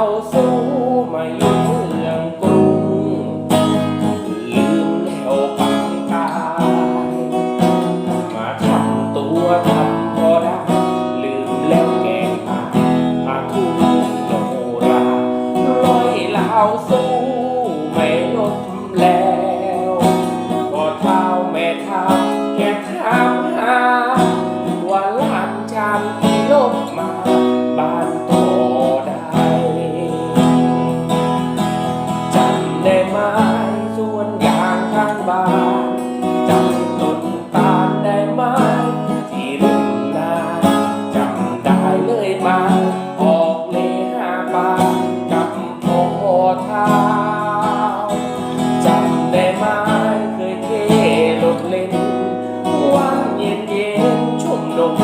าสู้มาอยู่เรื่องกรุง ลืมแล้วปังตาย มาทำตัวทำพอได้ ลืมแล้วแกงตาอาทุกโนราลอยลาวสู้ นม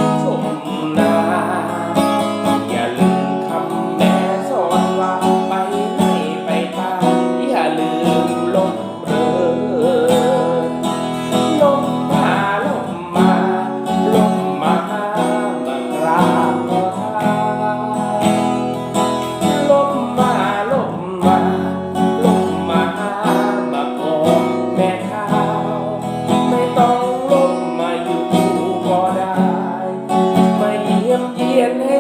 อย่าลืมคำแม่สอนว่าไปไหนไปตามอย่าลืมลม viernes.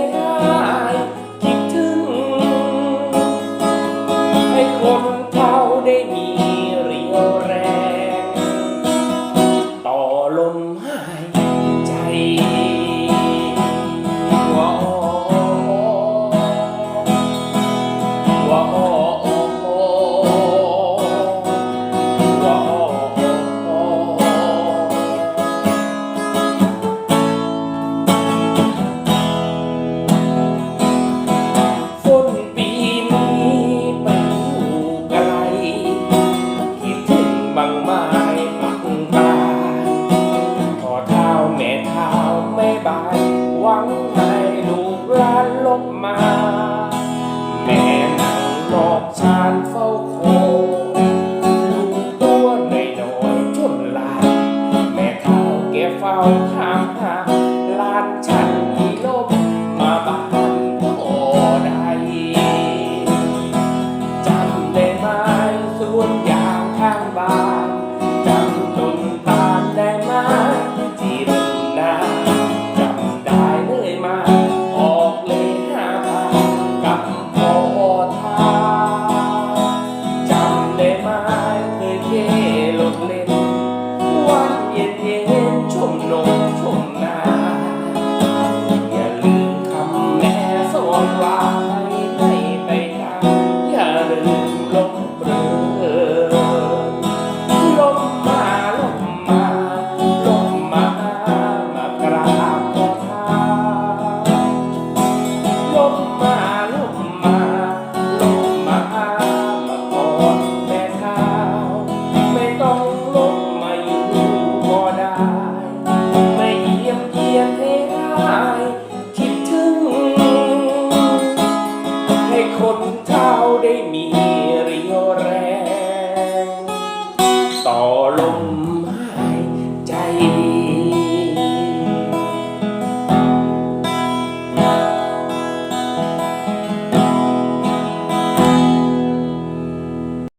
มา แม่นั่งนอกชานเฝ้าโคดูตัวในดอยจนลา แม่เท่าแกเฝ้าทา